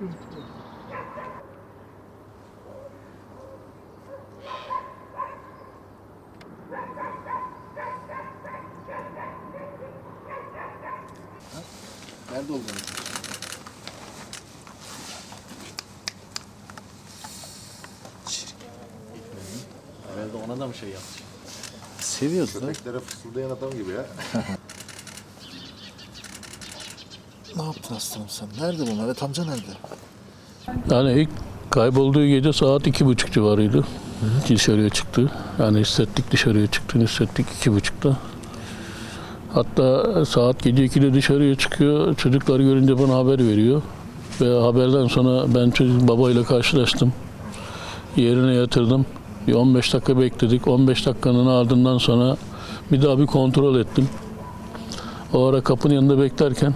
Nerede olduğunu? Herhalde ona da mı şey yaptı? Seviyordu da. Köpeklere fısıldayan adam gibi ya. Ne yaptın aslanım sen? Nerede bu Mehmet amca nerede? Yani ilk kaybolduğu gece saat iki buçuk civarıydı. Dışarıya çıktı. Yani hissettik dışarıya çıktığını hissettik iki buçukta. Hatta saat gece 2'de dışarıya çıkıyor. Çocuklar görünce bana haber veriyor. Ve haberden sonra ben çocuk babayla karşılaştım. Yerine yatırdım. Bir 15 dakika bekledik. 15 dakikanın ardından sonra bir daha bir kontrol ettim. O ara kapının yanında beklerken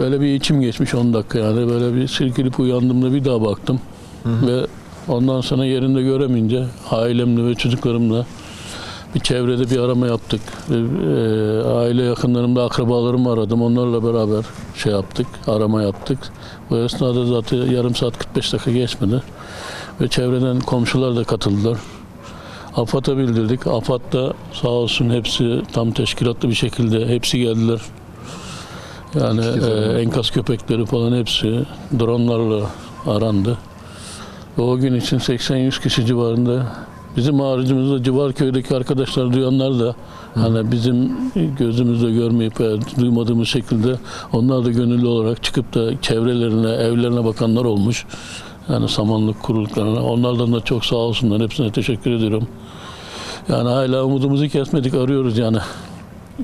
Böyle bir içim geçmiş 10 dakika yani. Böyle bir silkelip uyandığımda bir daha baktım. Ve ondan sonra yerinde göremeyince ailemle ve çocuklarımla bir çevrede bir arama yaptık. E, aile yakınlarımda akrabalarımı aradım. Onlarla beraber şey yaptık, arama yaptık. Bu esnada zaten yarım saat 45 dakika geçmedi. Ve çevreden komşular da katıldılar. AFAD'a bildirdik. AFAD da sağ olsun hepsi tam teşkilatlı bir şekilde hepsi geldiler. Yani e, enkaz köpekleri falan hepsi dronlarla arandı. O gün için 80-100 kişi civarında bizim haricimizde civar köydeki arkadaşlar duyanlar da hani bizim gözümüzde görmeyip veya duymadığımız şekilde onlar da gönüllü olarak çıkıp da çevrelerine, evlerine bakanlar olmuş. Yani samanlık kuruluklarına. Onlardan da çok sağ olsunlar. Hepsine teşekkür ediyorum. Yani hala umudumuzu kesmedik. Arıyoruz yani.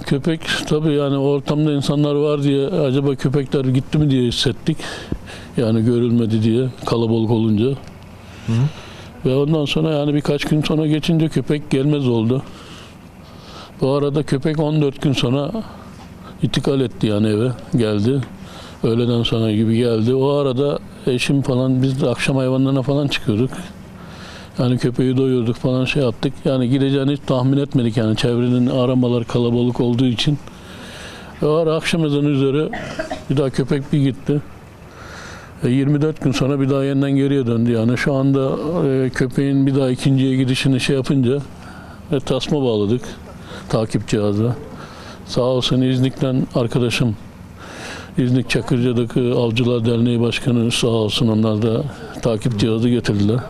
Köpek tabii yani ortamda insanlar var diye acaba köpekler gitti mi diye hissettik. Yani görülmedi diye kalabalık olunca. Ve ondan sonra yani birkaç gün sonra geçince köpek gelmez oldu. Bu arada köpek 14 gün sonra itikal etti yani eve geldi. Öğleden sonra gibi geldi. O arada eşim falan biz de akşam hayvanlarına falan çıkıyorduk. Yani köpeği doyurduk falan şey yaptık. Yani gideceğini hiç tahmin etmedik yani çevrenin aramalar kalabalık olduğu için. O ara akşam ezanı üzere bir daha köpek bir gitti. E, 24 gün sonra bir daha yeniden geriye döndü yani. Şu anda e, köpeğin bir daha ikinciye gidişini şey yapınca e, tasma bağladık takip cihazı. Sağ olsun İznik'ten arkadaşım İznik Çakırca'daki Avcılar Derneği Başkanı sağ olsun onlar da takip cihazı getirdiler.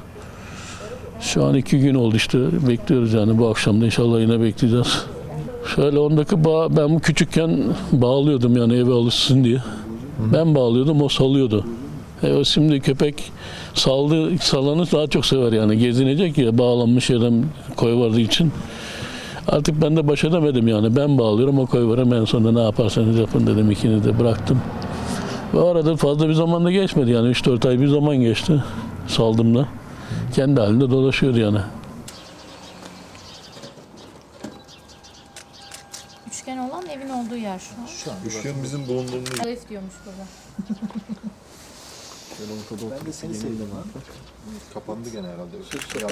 Şu an iki gün oldu işte bekliyoruz yani bu akşam da inşallah yine bekleyeceğiz. Şöyle ondaki bağ, ben küçükken bağlıyordum yani eve alışsın diye. Ben bağlıyordum o salıyordu. E o şimdi köpek saldı, salanı daha çok sever yani gezinecek ya bağlanmış yerden koy vardığı için. Artık ben de baş edemedim yani ben bağlıyorum o koy var en sonunda ne yaparsanız yapın dedim ikini de bıraktım. Ve arada fazla bir zaman da geçmedi yani 3-4 ay bir zaman geçti saldığımda. Kendi halinde dolaşıyor yani. Üçgen olan evin olduğu yer şu an. Şu an. Üçgen bizim bulunduğumuz Elif diyormuş burada. Ben de seni sevdim ha. kapandı gene herhalde. Uçtuktan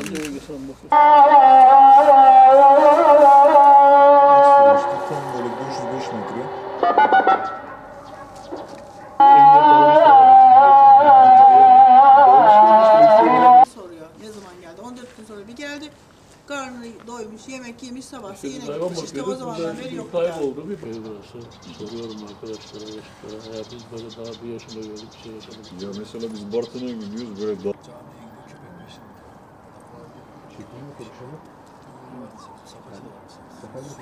Hayvan. İşte burada bir yok. kayboldu bir şey burası. Soruyorum arkadaşlara. Eğer biz böyle daha bir yaşında gördük bir şey yaşadık. Ya mesela biz Bartın'a gidiyoruz böyle da Çekeyim mi konuşalım? Evet.